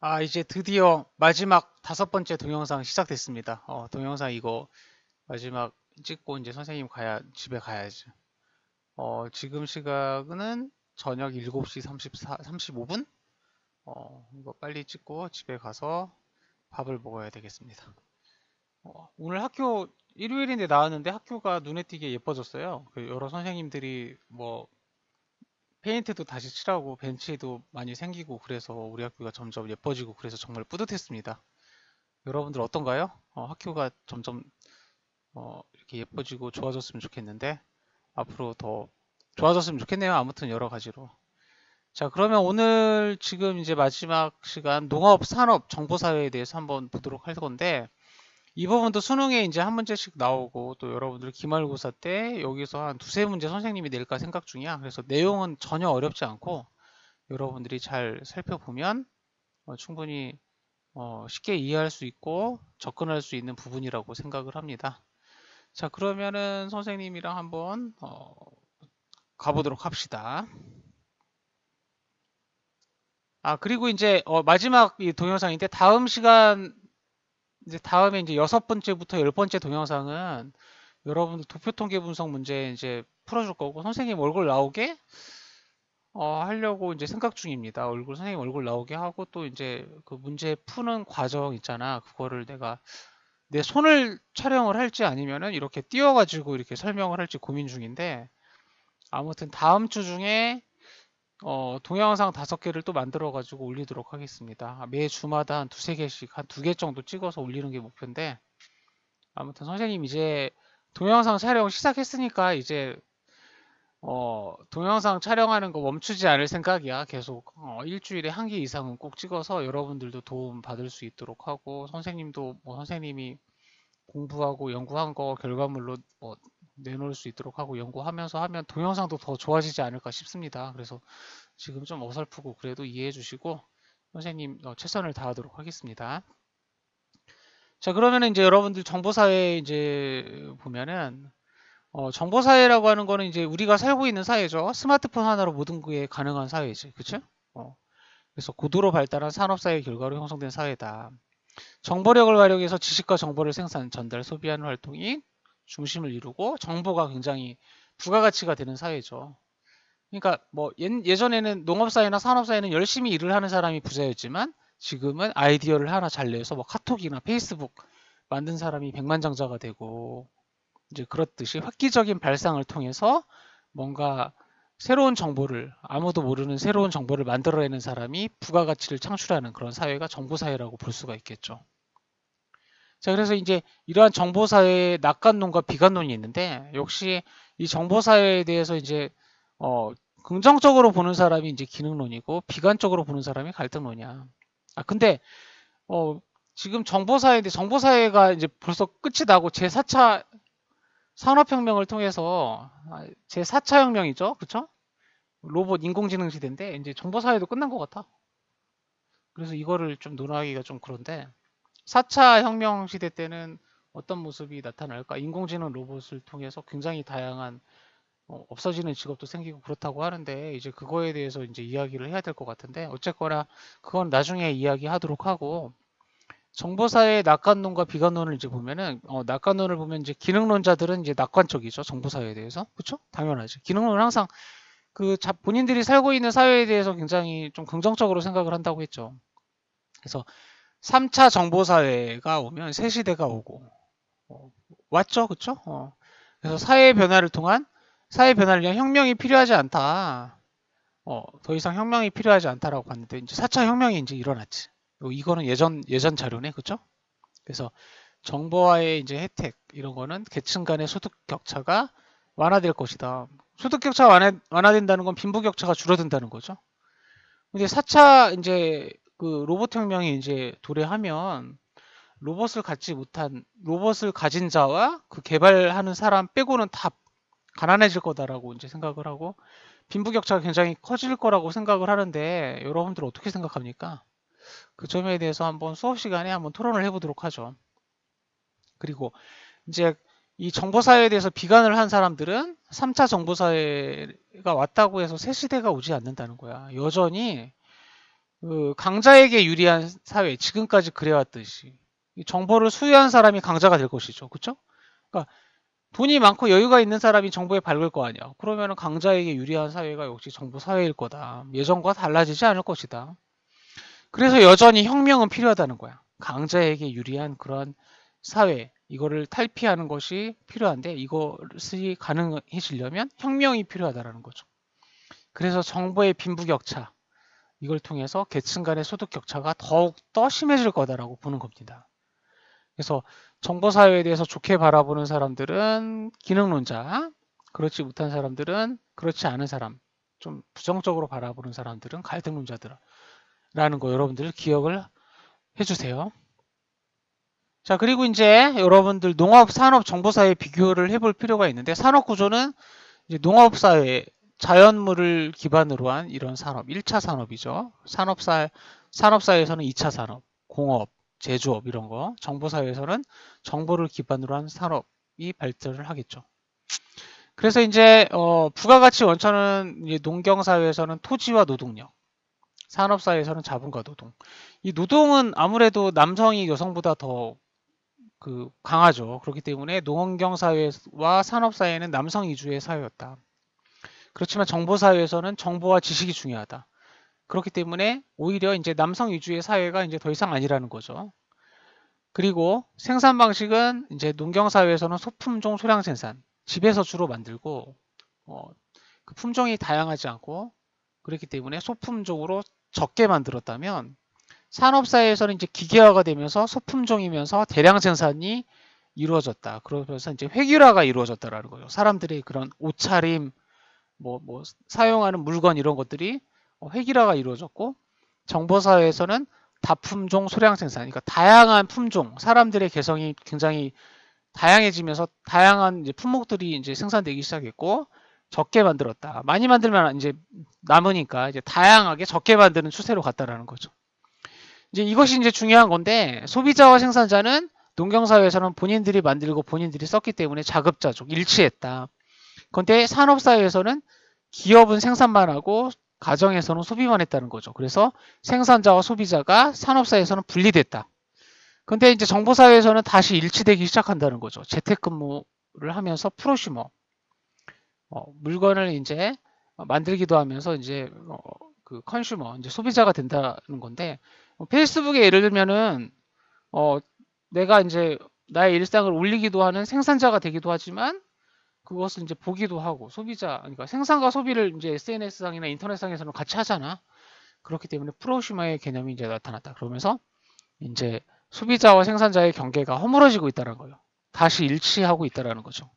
아, 이제 드디어 마지막 다섯 번째 동영상 시작됐습니다. 어, 동영상 이거 마지막 찍고 이제 선생님 가야, 집에 가야죠. 어, 지금 시각은 저녁 7시 34, 35분? 어, 이거 빨리 찍고 집에 가서 밥을 먹어야 되겠습니다. 어, 오늘 학교 일요일인데 나왔는데 학교가 눈에 띄게 예뻐졌어요. 그 여러 선생님들이 뭐 페인트도 다시 칠하고 벤치도 많이 생기고 그래서 우리 학교가 점점 예뻐지고 그래서 정말 뿌듯했습니다. 여러분들 어떤가요? 어, 학교가 점점 어, 이렇게 예뻐지고 좋아졌으면 좋겠는데 앞으로 더 좋아졌으면 좋겠네요. 아무튼 여러 가지로. 자, 그러면 오늘 지금 이제 마지막 시간 농업, 산업, 정보사회에 대해서 한번 보도록 할 건데 이 부분도 수능에 이제 한 문제씩 나오고 또 여러분들 기말고사 때 여기서 한 두세 문제 선생님이 낼까 생각 중이야. 그래서 내용은 전혀 어렵지 않고 여러분들이 잘 살펴보면 어, 충분히 어, 쉽게 이해할 수 있고 접근할 수 있는 부분이라고 생각을 합니다. 자, 그러면은 선생님이랑 한번 어, 가보도록 합시다. 아, 그리고 이제 어, 마지막 이 동영상인데 다음 시간 이제 다음에 이제 여섯 번째부터 열 번째 동영상은 여러분들 도표 통계 분석 문제 이제 풀어줄 거고 선생님 얼굴 나오게 어, 하려고 이제 생각 중입니다. 얼굴 선생님 얼굴 나오게 하고 또 이제 그 문제 푸는 과정 있잖아. 그거를 내가 내 손을 촬영을 할지 아니면은 이렇게 띄워가지고 이렇게 설명을 할지 고민 중인데 아무튼 다음 주 중에 어, 동영상 다섯 개를 또 만들어 가지고 올리도록 하겠습니다. 매 주마다 한 두세 개씩 한 두 개 정도 찍어서 올리는 게 목표인데 아무튼 선생님 이제 동영상 촬영 시작했으니까 이제 어, 동영상 촬영하는 거 멈추지 않을 생각이야. 계속 어, 일주일에 한 개 이상은 꼭 찍어서 여러분들도 도움 받을 수 있도록 하고 선생님도 뭐 선생님이 공부하고 연구한 거 결과물로 뭐 내놓을 수 있도록 하고 연구하면서 하면 동영상도 더 좋아지지 않을까 싶습니다. 그래서 지금 좀 어설프고 그래도 이해해 주시고 선생님 어, 최선을 다하도록 하겠습니다. 자, 그러면 이제 여러분들 정보사회 이제 보면은 어, 정보사회라고 하는 거는 이제 우리가 살고 있는 사회죠. 스마트폰 하나로 모든 게 가능한 사회지. 그쵸? 어, 그래서 고도로 발달한 산업사회 결과로 형성된 사회다. 정보력을 활용해서 지식과 정보를 생산, 전달, 소비하는 활동이 중심을 이루고 정보가 굉장히 부가가치가 되는 사회죠. 그러니까 뭐 예, 전에는 농업사회나 산업사회는 열심히 일을 하는 사람이 부자였지만 지금은 아이디어를 하나 잘 내서 뭐 카톡이나 페이스북 만든 사람이 백만장자가 되고 이제 그렇듯이 획기적인 발상을 통해서 뭔가 새로운 정보를 아무도 모르는 새로운 정보를 만들어내는 사람이 부가가치를 창출하는 그런 사회가 정보사회라고 볼 수가 있겠죠. 자, 그래서 이제 이러한 정보사회의 낙관론과 비관론이 있는데 역시 이 정보사회에 대해서 이제 어, 긍정적으로 보는 사람이 이제 기능론이고 비관적으로 보는 사람이 갈등론이야. 아, 근데 어, 지금 정보사회인데 정보사회가 이제 벌써 끝이 나고 제4차 산업혁명을 통해서 아, 제4차 혁명이죠. 그쵸? 로봇 인공지능 시대인데 이제 정보사회도 끝난 것 같아. 그래서 이거를 좀 논하기가 좀 그런데 4차 혁명 시대 때는 어떤 모습이 나타날까? 인공지능 로봇을 통해서 굉장히 다양한 어, 없어지는 직업도 생기고 그렇다고 하는데 이제 그거에 대해서 이제 이야기를 해야 될 것 같은데 어쨌거나 그건 나중에 이야기하도록 하고 정보사회의 낙관론과 비관론을 이제 보면은 어, 낙관론을 보면 이제 기능론자들은 이제 낙관적이죠 정보사회에 대해서 그렇죠? 당연하죠. 기능론은 항상 그 자, 본인들이 살고 있는 사회에 대해서 굉장히 좀 긍정적으로 생각을 한다고 했죠. 그래서 3차 정보사회가 오면 새 시대가 오고 어, 왔죠, 그쵸? 어, 그래서 사회 변화를 통한 사회 변화를 위한 혁명이 필요하지 않다. 어, 더 이상 혁명이 필요하지 않다라고 봤는데 이제 4차 혁명이 이제 일어났지. 요- 이거는 예전 예전 자료네, 그쵸? 그래서 정보와의 이제 혜택 이런 거는 계층 간의 소득 격차가 완화될 것이다. 소득 격차가 완화, 완화된다는 건 빈부 격차가 줄어든다는 거죠. 근데 4차 이제 그 로봇 혁명이 이제 도래하면 로봇을 갖지 못한 로봇을 가진 자와 그 개발하는 사람 빼고는 다 가난해질 거다라고 이제 생각을 하고 빈부 격차가 굉장히 커질 거라고 생각을 하는데 여러분들 어떻게 생각합니까? 그 점에 대해서 한번 수업 시간에 한번 토론을 해보도록 하죠. 그리고 이제 이 정보사회에 대해서 비관을 한 사람들은 3차 정보사회가 왔다고 해서 새 시대가 오지 않는다는 거야. 여전히 그 강자에게 유리한 사회, 지금까지 그래왔듯이 이 정보를 수요한 사람이 강자가 될 것이죠. 그렇죠? 그러니까 돈이 많고 여유가 있는 사람이 정보에 밝을 거 아니야. 그러면 강자에게 유리한 사회가 역시 정보 사회일 거다. 예전과 달라지지 않을 것이다. 그래서 여전히 혁명은 필요하다는 거야. 강자에게 유리한 그런 사회, 이거를 탈피하는 것이 필요한데 이것이 가능해지려면 혁명이 필요하다는 거죠. 그래서 정보의 빈부격차, 이걸 통해서 계층 간의 소득 격차가 더욱 더 심해질 거다라고 보는 겁니다. 그래서 정보 사회에 대해서 좋게 바라보는 사람들은 기능론자, 그렇지 못한 사람들은 그렇지 않은 사람, 좀 부정적으로 바라보는 사람들은 갈등론자들라는 거 여러분들 기억을 해주세요. 자 그리고 이제 여러분들 농업, 산업, 정보 사회 비교를 해볼 필요가 있는데 산업 구조는 이제 농업 사회, 자연물을 기반으로 한 이런 산업, 1차 산업이죠. 산업사, 산업사회에서는 2차 산업, 공업, 제조업 이런 거, 정보사회에서는 정보를 기반으로 한 산업이 발전을 하겠죠. 그래서 이제 어, 부가가치 원천은 농경사회에서는 토지와 노동력, 산업사회에서는 자본과 노동. 이 노동은 아무래도 남성이 여성보다 더 그 강하죠. 그렇기 때문에 농경 사회와 산업 사회는 남성 위주의 사회였다. 그렇지만 정보 사회에서는 정보와 지식이 중요하다. 그렇기 때문에 오히려 이제 남성 위주의 사회가 이제 더 이상 아니라는 거죠. 그리고 생산 방식은 이제 농경 사회에서는 소품종 소량 생산, 집에서 주로 만들고 어, 그 품종이 다양하지 않고 그렇기 때문에 소품종으로 적게 만들었다면 산업사회에서는 이제 기계화가 되면서 소품종이면서 대량 생산이 이루어졌다. 그러면서 이제 회귀화가 이루어졌다라는 거죠. 사람들의 그런 옷차림, 뭐, 뭐, 사용하는 물건 이런 것들이 회귀화가 이루어졌고, 정보사회에서는 다품종 소량 생산, 그러니까 다양한 품종, 사람들의 개성이 굉장히 다양해지면서 다양한 이제 품목들이 이제 생산되기 시작했고, 적게 만들었다. 많이 만들면 이제 남으니까 이제 다양하게 적게 만드는 추세로 갔다라는 거죠. 이제 이것이 이제 중요한 건데 소비자와 생산자는 농경사회에서는 본인들이 만들고 본인들이 썼기 때문에 자급자족 일치했다. 그런데 산업사회에서는 기업은 생산만 하고 가정에서는 소비만 했다는 거죠. 그래서 생산자와 소비자가 산업사회에서는 분리됐다. 근데 이제 정보사회에서는 다시 일치되기 시작한다는 거죠. 재택근무를 하면서 프로슈머 어, 물건을 이제 만들기도 하면서 이제 어, 그 컨슈머 이제 소비자가 된다는 건데 어, 페이스북에 예를 들면은 어 내가 이제 나의 일상을 올리기도 하는 생산자가 되기도 하지만 그것을 이제 보기도 하고 소비자 그러니까 생산과 소비를 이제 SNS상이나 인터넷상에서는 같이 하잖아. 그렇기 때문에 프로슈머의 개념이 이제 나타났다. 그러면서 이제 소비자와 생산자의 경계가 허물어지고 있다는 거예요. 다시 일치하고 있다라는 거죠.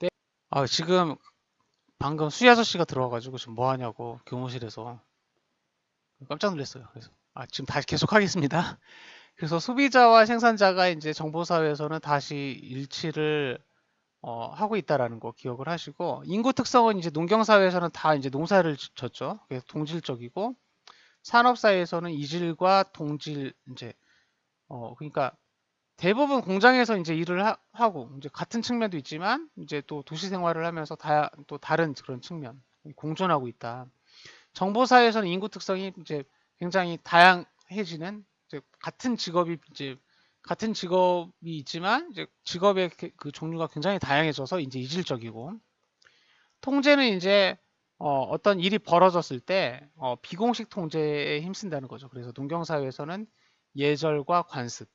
네. 아, 지금 방금 수희 아저씨가 들어와가지고 지금 뭐 하냐고 교무실에서 깜짝 놀랐어요. 그래서 아 지금 다시 계속 하겠습니다. 그래서 소비자와 생산자가 이제 정보 사회에서는 다시 일치를 어, 하고 있다라는 거 기억을 하시고 인구 특성은 이제 농경 사회에서는 다 이제 농사를 졌죠. 그래서 동질적이고 산업 사회에서는 이질과 동질 이제 어 그러니까 대부분 공장에서 이제 일을 하, 고 이제 같은 측면도 있지만 이제 또 도시 생활을 하면서 다, 또 다른 그런 측면 공존하고 있다. 정보 사회에서는 인구 특성이 이제 굉장히 다양해지는 같은 직업이 이제 같은 직업이 있지만 이제 직업의 그, 그 종류가 굉장히 다양해져서 이제 이질적이고 통제는 이제 어, 떤 일이 벌어졌을 때 어, 비공식 통제에 힘쓴다는 거죠. 그래서 농경사회에서는 예절과 관습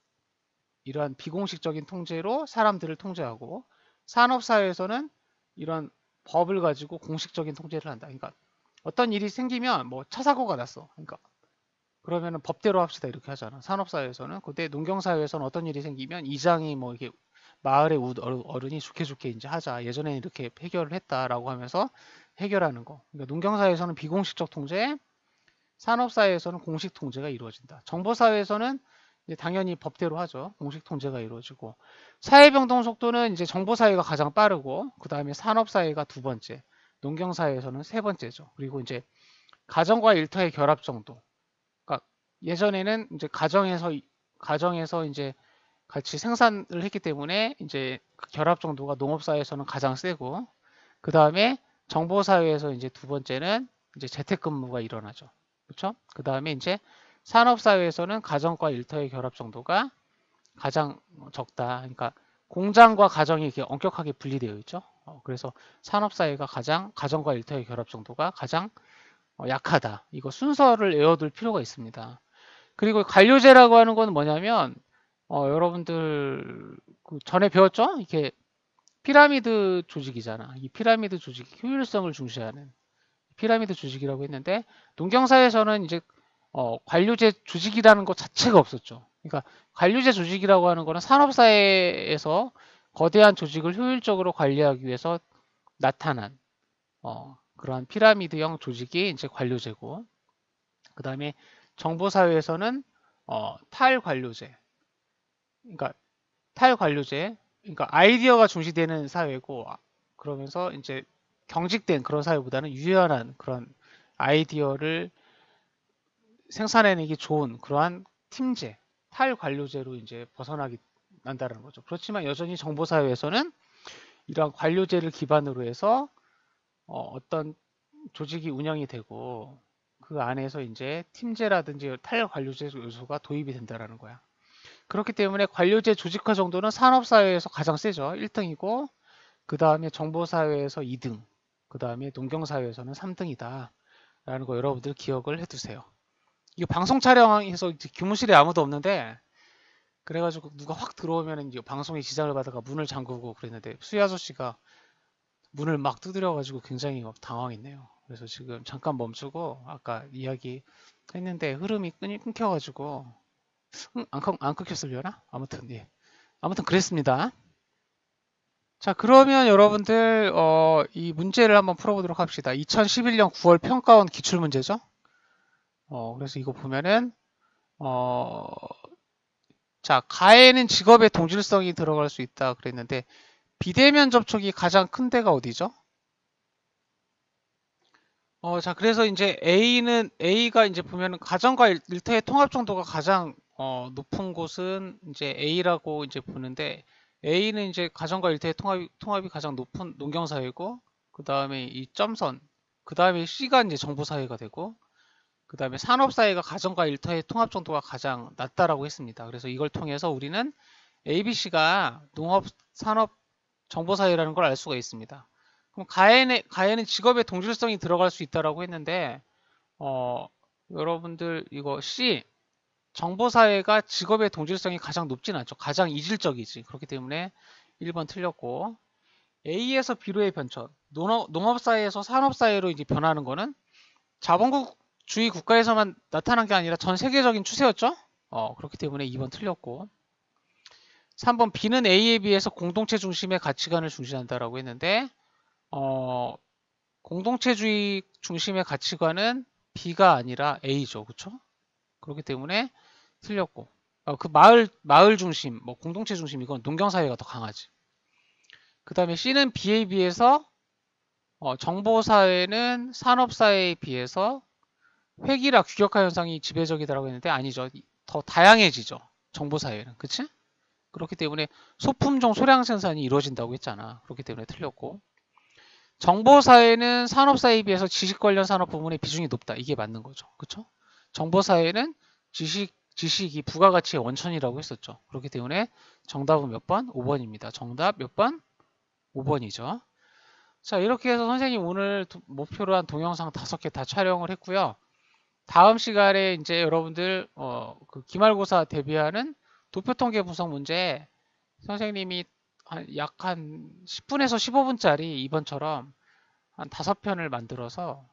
이러한 비공식적인 통제로 사람들을 통제하고 산업사회에서는 이런 법을 가지고 공식적인 통제를 한다. 그러니까 어떤 일이 생기면 뭐 차 사고가 났어. 그러니까 그러면은 법대로 합시다 이렇게 하잖아. 산업사회에서는 그때 농경사회에서는 어떤 일이 생기면 이장이 뭐 이렇게 마을의 어른이 좋게 좋게 이제 하자. 예전에 이렇게 해결을 했다라고 하면서 해결하는 거. 그러니까 농경사회에서는 비공식적 통제, 산업사회에서는 공식 통제가 이루어진다. 정보사회에서는 당연히 법대로 하죠. 공식 통제가 이루어지고 사회병동 속도는 이제 정보사회가 가장 빠르고 그 다음에 산업사회가 두 번째, 농경사회에서는 세 번째죠. 그리고 이제 가정과 일터의 결합 정도. 예전에는 이제 가정에서 가정에서 이제 같이 생산을 했기 때문에 이제 그 결합 정도가 농업사회에서는 가장 세고 그 다음에 정보사회에서 이제 두 번째는 이제 재택근무가 일어나죠. 그렇죠? 그 다음에 이제 산업사회에서는 가정과 일터의 결합 정도가 가장 적다. 그러니까 공장과 가정이 이렇게 엄격하게 분리되어 있죠. 어, 그래서 산업사회가 가장 가정과 일터의 결합 정도가 가장 어, 약하다. 이거 순서를 외워둘 필요가 있습니다. 그리고 관료제라고 하는 건 뭐냐면 어, 여러분들 그 전에 배웠죠? 이렇게 피라미드 조직이잖아. 이 피라미드 조직 효율성을 중시하는 피라미드 조직이라고 했는데 농경사에서는 이제 어, 관료제 조직이라는 것 자체가 없었죠. 그러니까 관료제 조직이라고 하는 거는 산업사회에서 거대한 조직을 효율적으로 관리하기 위해서 나타난 어, 그러한 피라미드형 조직이 이제 관료제고 그 다음에 정보사회에서는 어, 탈관료제 그러니까 탈관료제 그러니까 아이디어가 중시되는 사회고 아, 그러면서 이제 경직된 그런 사회보다는 유연한 그런 아이디어를 생산해내기 좋은 그러한 팀제, 탈관료제로 이제 벗어나기 난다는 거죠. 그렇지만 여전히 정보사회에서는 이러한 관료제를 기반으로 해서 어, 떤 조직이 운영이 되고 그 안에서 이제 팀제라든지 탈관료제 요소가 도입이 된다라는 거야. 그렇기 때문에 관료제 조직화 정도는 산업사회에서 가장 세죠. 1등이고 그 다음에 정보사회에서 2등 그 다음에 농경사회에서는 3등이다 라는 거 여러분들 기억을 해두세요. 이거 방송 촬영해서 교무실에 아무도 없는데 그래가지고 누가 확 들어오면 이제 방송에 지장을 받아가 문을 잠그고 그랬는데 수희 아저씨가 문을 막 두드려가지고 굉장히 막 당황했네요. 그래서 지금 잠깐 멈추고 아까 이야기 했는데 흐름이 끊, 끊겨가지고 응, 안, 안 끊겼으려나? 아무튼 예. 아무튼 그랬습니다. 자 그러면 여러분들 어, 이 문제를 한번 풀어보도록 합시다. 2011년 9월 평가원 기출문제죠. 어, 그래서 이거 보면은 어, 자 가에는 직업의 동질성이 들어갈 수 있다 그랬는데 비대면 접촉이 가장 큰 데가 어디죠? 어, 자, 그래서 이제 A는, A가 이제 보면은 가정과 일- 일터의 통합 정도가 가장 어, 높은 곳은 이제 A라고 이제 보는데 A는 이제 가정과 일터의 통합이, 통합이 가장 높은 농경사회고 그 다음에 이 점선 그 다음에 C가 이제 정보사회가 되고 그 다음에 산업사회가 가정과 일터의 통합 정도가 가장 낮다라고 했습니다. 그래서 이걸 통해서 우리는 ABC가 농업, 산업, 정보사회라는 걸 알 수가 있습니다. 그럼 가에는, 가에는 직업의 동질성이 들어갈 수 있다라고 했는데 어, 여러분들 이거 C 정보사회가 직업의 동질성이 가장 높진 않죠. 가장 이질적이지. 그렇기 때문에 1번 틀렸고 A에서 B로의 변천 농업, 농업사회에서 산업사회로 이제 변하는 거는 자본주의 국가에서만 나타난 게 아니라 전 세계적인 추세였죠. 어, 그렇기 때문에 2번 틀렸고 3번 B는 A에 비해서 공동체 중심의 가치관을 중시한다라고 했는데 어, 공동체주의 중심의 가치관은 B가 아니라 A죠. 그렇죠? 그렇기 때문에 틀렸고 어, 그 마을 마을 중심, 뭐 공동체 중심 이건 농경 사회가 더 강하지. 그 다음에 C는 B에 비해서 어, 정보 사회는 산업 사회에 비해서 회기라 규격화 현상이 지배적이다라고 했는데 아니죠. 더 다양해지죠. 정보 사회는 그치? 그렇기 때문에 소품종 소량 생산이 이루어진다고 했잖아. 그렇기 때문에 틀렸고 정보사회는 산업사회에 비해서 지식 관련 산업 부문의 비중이 높다. 이게 맞는 거죠. 그렇죠? 정보사회는 지식, 지식이 부가가치의 원천이라고 했었죠. 그렇기 때문에 정답은 몇 번? 5번입니다. 정답 몇 번? 5번이죠. 자, 이렇게 해서 선생님 오늘 목표로 한 동영상 다섯 개 다 촬영을 했고요. 다음 시간에 이제 여러분들 어, 그 기말고사 대비하는 도표통계 분석 문제 선생님이 약한 10분에서 15분짜리 이번처럼 한 다섯 편을 만들어서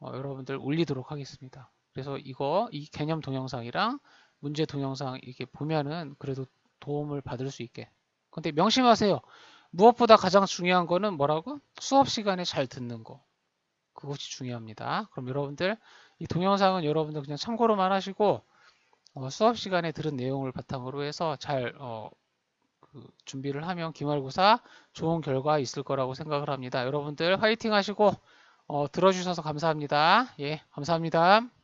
어, 여러분들 올리도록 하겠습니다. 그래서 이거 이 개념 동영상이랑 문제 동영상 이렇게 보면은 그래도 도움을 받을 수 있게. 근데 명심하세요. 무엇보다 가장 중요한 거는 뭐라고? 수업 시간에 잘 듣는 거. 그것이 중요합니다. 그럼 여러분들 이 동영상은 여러분들 그냥 참고로만 하시고 어, 수업 시간에 들은 내용을 바탕으로 해서 잘 어, 그 준비를 하면 기말고사 좋은 결과 있을 거라고 생각을 합니다. 여러분들 화이팅 하시고 어, 들어주셔서 감사합니다. 예, 감사합니다.